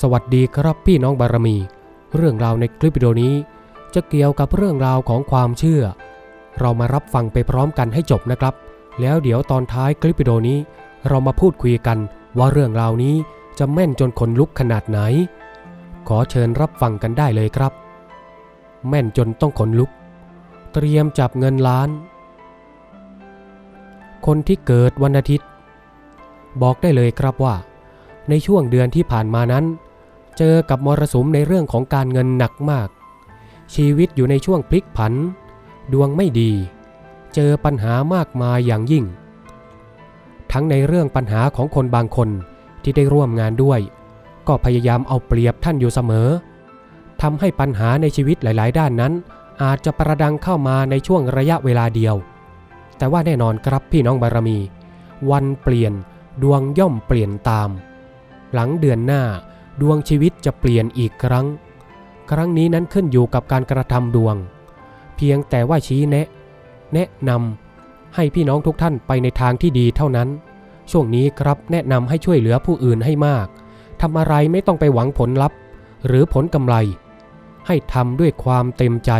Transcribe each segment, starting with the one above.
สวัสดีครับพี่น้องบารมี เรื่องราวในคลิปวิดีโอนี้ จะเกี่ยวกับเรื่องราวของความเชื่อ เรามารับฟังไปพร้อมกันให้จบนะครับ แล้วเดี๋ยวตอนท้ายคลิปวิดีโอนี้ เรามาพูดคุยกันว่าเรื่องราวนี้จะแม่นจนขนลุกขนาดไหน ขอเชิญรับฟังกันได้เลยครับ แม่นจนต้องขนลุก เตรียมจับเงินล้าน คนที่เกิดวันอาทิตย์ บอกได้เลยครับว่า ในช่วงเดือนที่ผ่านมานั้น เจอกับมรสุมในเรื่องของการเงินหนักมาก ชีวิตอยู่ในช่วงพลิกผัน ดวงไม่ดี เจอปัญหามากมายอย่างยิ่ง ทั้งในเรื่องปัญหาของคนบางคนที่ได้ร่วมงานด้วย ก็พยายามเอาเปรียบท่านอยู่เสมอทำให้ปัญหาในชีวิตหลาย ๆ ด้านนั้น อาจจะประดังเข้ามาในช่วงระยะเวลาเดียว แต่ว่าแน่นอนครับพี่น้องบารมี วันเปลี่ยนดวงย่อมเปลี่ยนตาม หลังเดือนหน้า ดวงชีวิตจะเปลี่ยนอีกครั้ง ครั้งนี้นั้นขึ้นอยู่กับการกระทำดวง เพียงแต่ว่าชี้แนะ แนะนำให้พี่น้องทุกท่านไปในทางที่ดีเท่านั้น ช่วงนี้ครับแนะนำให้ช่วยเหลือผู้อื่นให้มากทำอะไรไม่ต้องไปหวังผลลัพธ์ หรือผลกำไร ให้ทำด้วยความเต็มใจ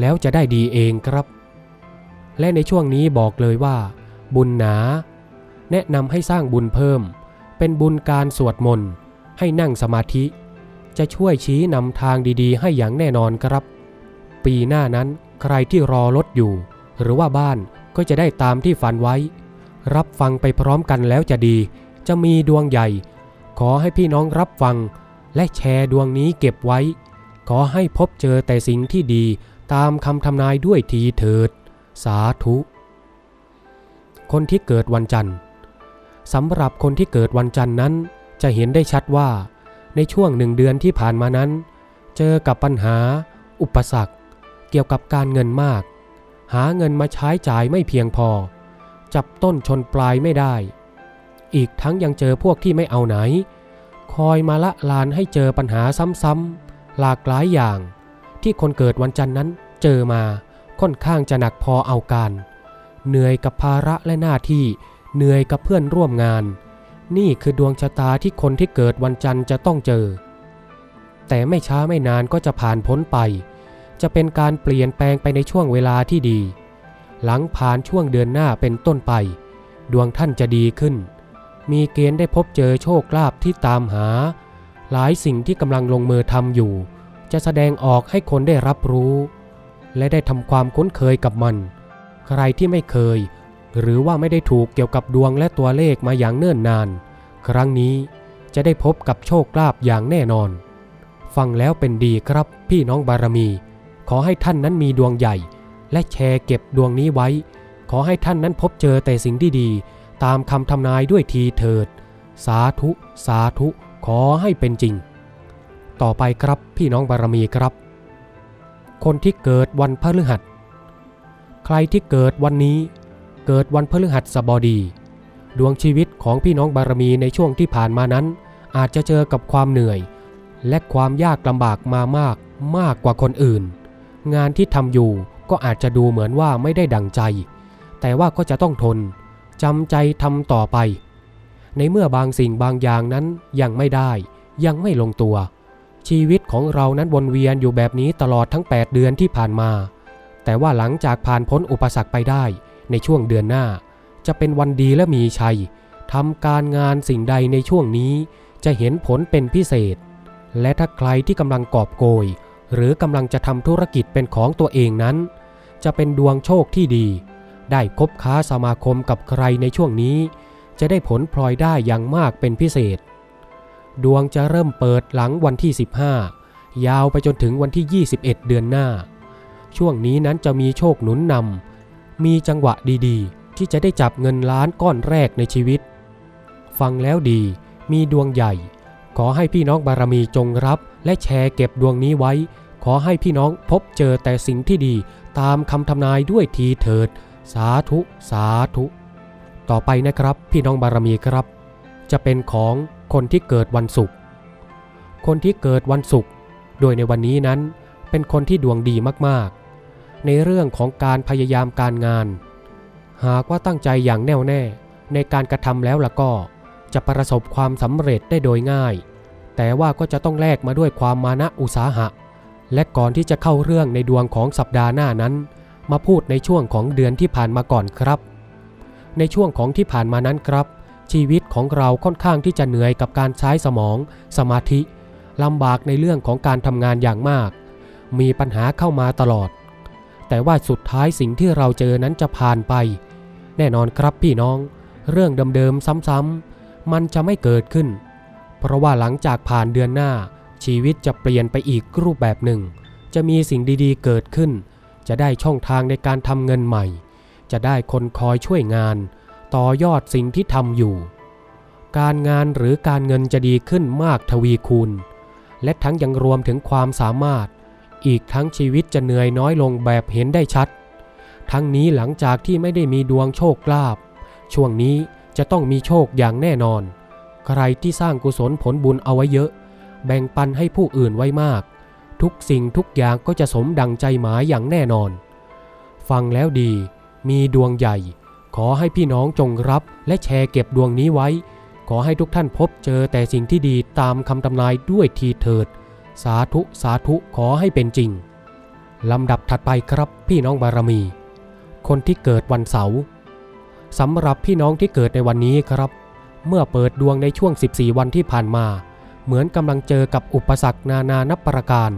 แล้วจะได้ดีเองครับ และในช่วงนี้บอกเลยว่า บุญหนา แนะนำให้สร้างบุญเพิ่ม เป็นบุญการสวดมนต์ ให้นั่งสมาธิ จะช่วยชี้นำทางดีๆ ให้อย่างแน่นอนครับ ปีหน้านั้นใครที่รอรถอยู่ หรือว่าบ้านก็จะได้ตามที่ฝันไว้ รับฟังไปพร้อมกันแล้วจะดี จะมีดวงใหญ่ ขอให้พี่น้องรับฟัง และแชร์ดวงนี้เก็บไว้ ขอให้พบเจอแต่สิ่งที่ดีตามคำทำนายด้วยทีเถิด สาธุ คนที่เกิดวันจันทร์สำหรับคนที่เกิดวันจันทร์นั้น จะเห็นได้ชัดว่าในช่วงหนึ่งเดือนที่ผ่านมานั้น เจอกับปัญหา อุปสรรค เกี่ยวกับการเงินมาก หาเงินมาใช้จ่ายไม่เพียงพอ จับต้นชนปลายไม่ได้ อีกทั้งยังเจอพวกที่ไม่เอาไหน คอยมาละลานให้เจอปัญหาซ้ำๆหลากหลายอย่าง ที่คนเกิดวันจันทร์นั้นเจอมาค่อนข้างจะหนักพอเอาการ เหนื่อยกับภาระและหน้าที่ เหนื่อยกับเพื่อนร่วมงาน นี่คือดวงชะตาที่คนที่เกิดวันจันทร์จะต้องเจอ แต่ไม่ช้าไม่นานก็จะผ่านพ้นไป จะเป็นการเปลี่ยนแปลงไปในช่วงเวลาที่ดี หลังผ่านช่วงเดือนหน้าเป็นต้นไป ดวงท่านจะดีขึ้น มีเกณฑ์ได้พบเจอโชคลาภที่ตามหา หลายสิ่งที่กำลังลงมือทำอยู่ จะแสดงออกให้คนได้รับรู้ และได้ทำความคุ้นเคยกับมัน ใครที่ไม่เคย หรือว่าไม่ได้ถูกเกี่ยวกับดวงและตัวเลขมาอย่างเนิ่นนาน ครั้งนี้จะได้พบกับโชคลาภอย่างแน่นอน ฟังแล้วเป็นดีครับพี่น้องบารมี ขอให้ท่านนั้นมีดวงใหญ่ และแชร์เก็บดวงนี้ไว้ ขอให้ท่านนั้นพบเจอแต่สิ่งที่ดี ตามคำทำนายด้วยทีเถิด สาธุ สาธุ ขอให้เป็นจริง ต่อไปครับพี่น้องบารมีครับ คนที่เกิดวันพฤหัส ใครที่เกิดวันนี้ เกิดวันพฤหัสบดี ดวงชีวิตของพี่น้องบารมีในช่วงที่ผ่านมานั้น อาจจะเจอกับความเหนื่อย และความยากลำบากมามากมากกว่าคนอื่น งานที่ทำอยู่ก็อาจจะดูเหมือนว่าไม่ได้ดังใจ แต่ว่าก็จะต้องทนจำใจทำต่อไป ในเมื่อบางสิ่งบางอย่างนั้นยังไม่ได้ ยังไม่ลงตัว ชีวิตของเรานั้นวนเวียนอยู่แบบนี้ตลอดทั้ง 8 เดือนที่ผ่านมา แต่ว่าหลังจากผ่านพ้นอุปสรรคไปได้ ในช่วงเดือนหน้า จะเป็นวันดีและมีชัยทำการงานสิ่งใดในช่วงนี้จะเห็นผลเป็นพิเศษ และถ้าใครที่กำลังกอบโกย หรือกำลังจะทำธุรกิจเป็นของตัวเองนั้น จะเป็นดวงโชคที่ดี ได้คบค้าสมาคมกับใครในช่วงนี้ จะได้ผลพลอยได้อย่างมากเป็นพิเศษ ดวงจะเริ่มเปิดหลังวันที่ 15 ยาวไปจนถึงวันที่ 21 เดือนหน้า ช่วงนี้นั้นจะมีโชคหนุนนำ มีจังหวะดีๆ ที่จะได้จับเงินล้านก้อนแรกในชีวิต ฟังแล้วดี มีดวงใหญ่ ขอให้พี่น้องบารมีจงรับ และแชร์เก็บดวงนี้ไว้ ขอให้พี่น้องพบเจอแต่สิ่งที่ดีตามคำทำนายด้วยทีเถิด สาธุ สาธุ ต่อไปนะครับ พี่น้องบารมีครับ จะเป็นของคนที่เกิดวันศุกร์คนที่เกิดวันศุกร์โดยในวันนี้นั้นเป็นคนที่ดวงดีมากๆ ในเรื่องของการพยายามการงาน หากว่าตั้งใจอย่างแน่วแน่ในการกระทำแล้วล่ะก็จะประสบความสำเร็จได้โดยง่าย แต่ว่าก็จะต้องแลกมาด้วยความมานะอุตสาหะ และก่อนที่จะเข้าเรื่องในดวงของสัปดาห์หน้านั้น มาพูดในช่วงของเดือนที่ผ่านมาก่อนครับ ในช่วงของที่ผ่านมานั้นครับ ชีวิตของเราค่อนข้างที่จะเหนื่อยกับการใช้สมอง สมาธิลำบากในเรื่องของการทำงานอย่างมาก มีปัญหาเข้ามาตลอด แต่ว่าสุดท้ายสิ่งที่เราเจอนั้นจะผ่านไป แน่นอนครับพี่น้อง เรื่องเดิมๆซ้ำๆมันจะไม่เกิดขึ้น เพราะว่าหลังจากผ่านเดือนหน้า ชีวิตจะเปลี่ยนไปอีกรูปแบบหนึ่ง จะมีสิ่งดีๆเกิดขึ้น จะได้ช่องทางในการทำเงินใหม่ จะได้คนคอยช่วยงาน ต่อยอดสิ่งที่ทำอยู่ การงานหรือการเงินจะดีขึ้นมากทวีคูณ และทั้งยังรวมถึงความสามารถ อีกทั้งชีวิตจะเหนื่อยน้อยลงแบบเห็นได้ชัด ทั้งนี้หลังจากที่ไม่ได้มีดวงโชคลาภช่วงนี้จะต้องมีโชคอย่างแน่นอน ใครที่สร้างกุศลผลบุญเอาไว้เยอะ แบ่งปันให้ผู้อื่นไว้มาก ทุกสิ่งทุกอย่างก็จะสมดังใจหมายอย่างแน่นอน ฟังแล้วดี มีดวงใหญ่ ขอให้พี่น้องจงรับและแชร์เก็บดวงนี้ไว้ ขอให้ทุกท่านพบเจอแต่สิ่งที่ดีตามคำทำนายด้วยทีเถิด สาธุสาธุขอให้เป็นจริง ลำดับถัดไปครับพี่น้องบารมี คนที่เกิดวันเสาร์สำหรับพี่น้องที่เกิดในวันนี้ครับ เมื่อเปิดดวงในช่วง 14 วันที่ผ่านมา เหมือนกำลังเจอกับอุปสรรคนานานับประการ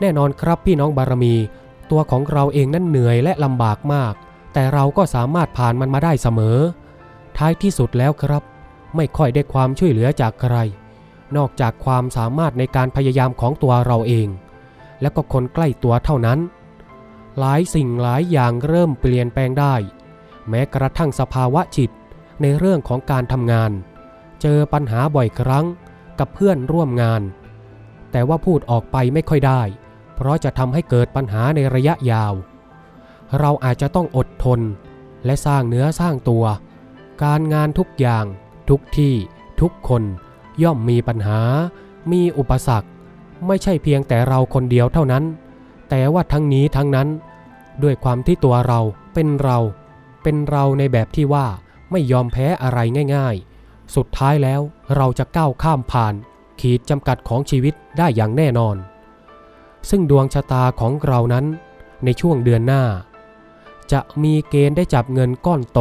แน่นอนครับพี่น้องบารมี ตัวของเราเองนั้นเหนื่อยและลำบากมาก แต่เราก็สามารถผ่านมันมาได้เสมอ ท้ายที่สุดแล้วครับ ไม่ค่อยได้ความช่วยเหลือจากใคร นอกจากความสามารถในการพยายามของตัวเราเอง และก็คนใกล้ตัวเท่านั้น หลายสิ่งหลายอย่างเริ่มเปลี่ยนแปลงได้ แม้กระทั่งสภาวะจิตในเรื่องของการทำงาน เจอปัญหาบ่อยครั้งกับเพื่อนร่วมงาน แต่ว่าพูดออกไปไม่ค่อยได้ เพราะจะทำให้เกิดปัญหาในระยะยาว เราอาจจะต้องอดทน และสร้างเนื้อสร้างตัว การงานทุกอย่าง ทุกที่ ทุกคน ย่อมมีปัญหา มีอุปสรรค ไม่ใช่เพียงแต่เราคนเดียวเท่านั้น แต่ว่าทั้งนี้ทั้งนั้น ด้วยความที่ตัวเราเป็นเรา เป็นเราในแบบที่ว่าไม่ยอมแพ้อะไรง่าย ๆ สุดท้ายแล้วเราจะก้าวข้ามผ่าน ขีดจำกัดของชีวิตได้อย่างแน่นอน ซึ่งดวงชะตาของเรานั้น ในช่วงเดือนหน้า จะมีเกณฑ์ได้จับเงินก้อนโต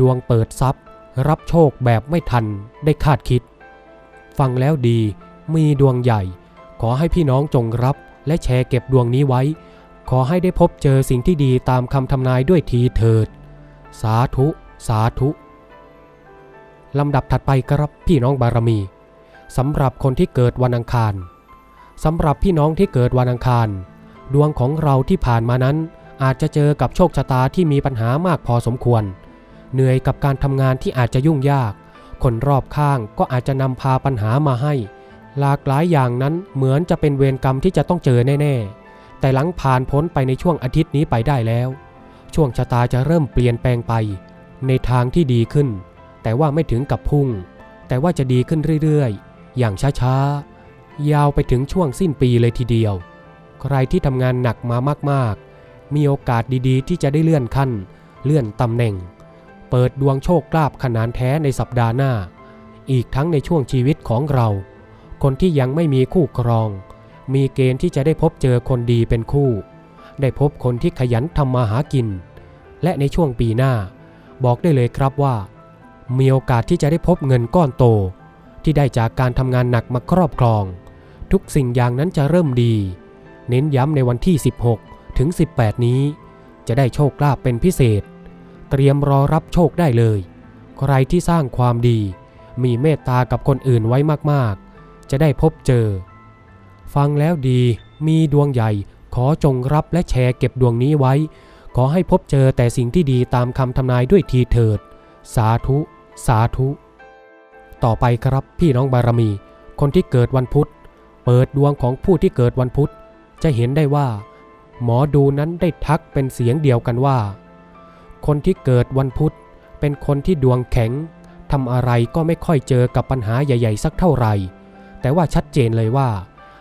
ดวงเปิดทรัพย์ รับโชคแบบไม่ทันได้คาดคิด ฟังแล้วดี มีดวงใหญ่ ขอให้พี่น้องจงรับ และแชร์เก็บดวงนี้ไว้ ขอให้ได้พบเจอสิ่งที่ดีตามคำทำนายด้วยทีเถิด สาธุ สาธุลำดับถัดไปครับพี่น้องบารมีสำหรับคนที่เกิดวันอังคารสำหรับพี่น้องที่เกิดวันอังคาร ดวงของเราที่ผ่านมานั้น อาจจะเจอกับโชคชะตาที่มีปัญหามากพอสมควร เหนื่อยกับการทำงานที่อาจจะยุ่งยาก คนรอบข้างก็อาจจะนำพาปัญหามาให้ หลากหลายอย่างนั้นเหมือนจะเป็นเวรกรรมที่จะต้องเจอแน่ๆ แต่หลังผ่านพ้นไปในช่วงอาทิตย์นี้ไปได้แล้ว ช่วงชะตาจะเริ่มเปลี่ยนแปลงไป ในทางที่ดีขึ้น แต่ว่าไม่ถึงกับพุ่ง แต่ว่าจะดีขึ้นเรื่อยๆ อย่างช้าๆ ยาวไปถึงช่วงสิ้นปีเลยทีเดียว ใครที่ทำงานหนักมามากๆ มีโอกาสดีๆ ที่จะได้เลื่อนขั้น เลื่อนตำแหน่ง เปิดดวงโชคลาภขนานแท้ในสัปดาห์หน้า อีกทั้งในช่วงชีวิตของเรา คนที่ยังไม่มีคู่ครอง มีเกณฑ์ที่จะได้พบเจอคนดีเป็นคู่ ได้พบคนที่ขยันทำมาหากิน และในช่วงปีหน้า บอกได้เลยครับว่า มีโอกาสที่จะได้พบเงินก้อนโต ที่ได้จากการทำงานหนักมาครอบครอง ทุกสิ่งอย่างนั้นจะเริ่มดี เน้นย้ำในวันที่ 16 ถึง 18 นี้ จะได้โชคลาภเป็นพิเศษ เตรียมรอรับโชคได้เลย ใครที่สร้างความดี มีเมตตากับคนอื่นไว้มากๆ จะได้พบเจอ ฟังแล้วดี มีดวงใหญ่ ขอจงรับและแชร์เก็บดวงนี้ไว้ ขอให้พบเจอแต่สิ่งที่ดีตามคำทำนายด้วยทีเถิด สาธุ สาธุ ต่อไปครับพี่น้องบารมี คนที่เกิดวันพุธ เปิดดวงของผู้ที่เกิดวันพุธ จะเห็นได้ว่า หมอดูนั้นได้ทักเป็นเสียงเดียวกันว่า คนที่เกิดวันพุธ เป็นคนที่ดวงแข็งทำอะไรก็ไม่ค่อยเจอกับปัญหาใหญ่ ๆ สักเท่าไหร่ แต่ว่าชัดเจนเลยว่า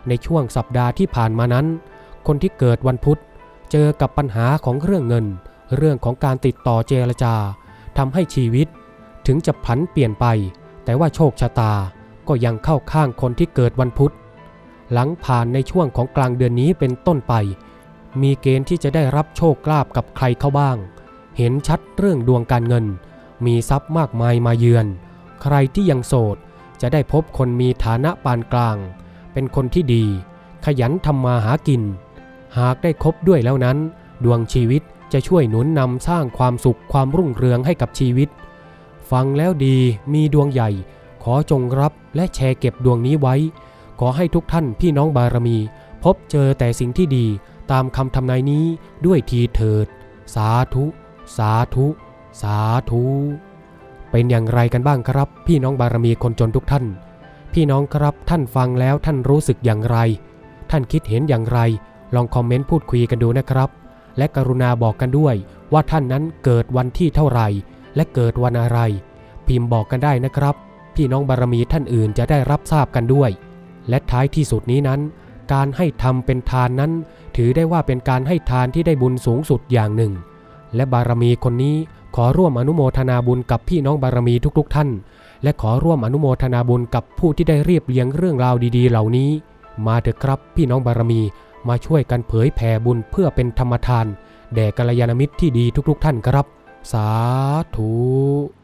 ในช่วงสัปดาห์ที่ผ่านมานั้น คนที่เกิดวันพุธ เจอกับปัญหาของเรื่องเงิน เรื่องของการติดต่อเจรจาทำให้ชีวิต ถึงจะผันเปลี่ยนไป แต่ว่าโชคชะตาก็ยังเข้าข้างคนที่เกิดวันพุธ หลังผ่านในช่วงของกลางเดือนนี้เป็นต้นไป มีเกณฑ์ที่จะได้รับโชคลาภกับใครเข้าบ้าง เห็นชัดเรื่องดวงการเงิน มีทรัพย์มากมายมาเยือน ใครที่ยังโสดจะได้พบคนมีฐานะปานกลาง เป็นคนที่ดี ขยันทำมาหากิน หากได้คบด้วยแล้วนั้น ดวงชีวิตจะช่วยหนุนนำสร้างความสุขความรุ่งเรืองให้กับชีวิต ฟังแล้วดีมีดวงใหญ่ ขอจงรับและแชร์เก็บดวงนี้ไว้ ขอให้ทุกท่านพี่น้องบารมี พบเจอแต่สิ่งที่ดีตามคำทำนายนี้ด้วยทีเถิด สาธุ สาธุ สาธุ เป็นอย่างไรกันบ้างครับ พี่น้องบารมีคนจนทุกท่าน พี่น้องครับท่านฟังแล้วท่านรู้สึกอย่างไร ท่านคิดเห็นอย่างไร ลองคอมเมนต์พูดคุยกันดูนะครับ และกรุณาบอกกันด้วย ว่าท่านนั้นเกิดวันที่เท่าไหร่ และเกิดวันอะไร พิมพ์บอกกันได้นะครับ พี่น้องบารมีท่านอื่นจะได้รับทราบกันด้วย และท้ายที่สุดนี้นั้น การให้ทำเป็นทานนั้น ถือได้ว่าเป็นการให้ทานที่ได้บุญสูงสุดอย่างหนึ่ง และบารมีคนนี้ขอร่วมอนุโมทนาบุญกับพี่น้องบารมีทุกๆท่าน และขอร่วมอนุโมทนาบุญกับผู้ที่ได้เรียบเรียงเรื่องราวดีๆ เหล่านี้ มาเถอะครับพี่น้องบารมีมาช่วยกันเผยแผ่บุญเพื่อเป็นธรรมทาน แด่กัลยาณมิตรที่ดีทุกๆ ท่านครับ สาธุ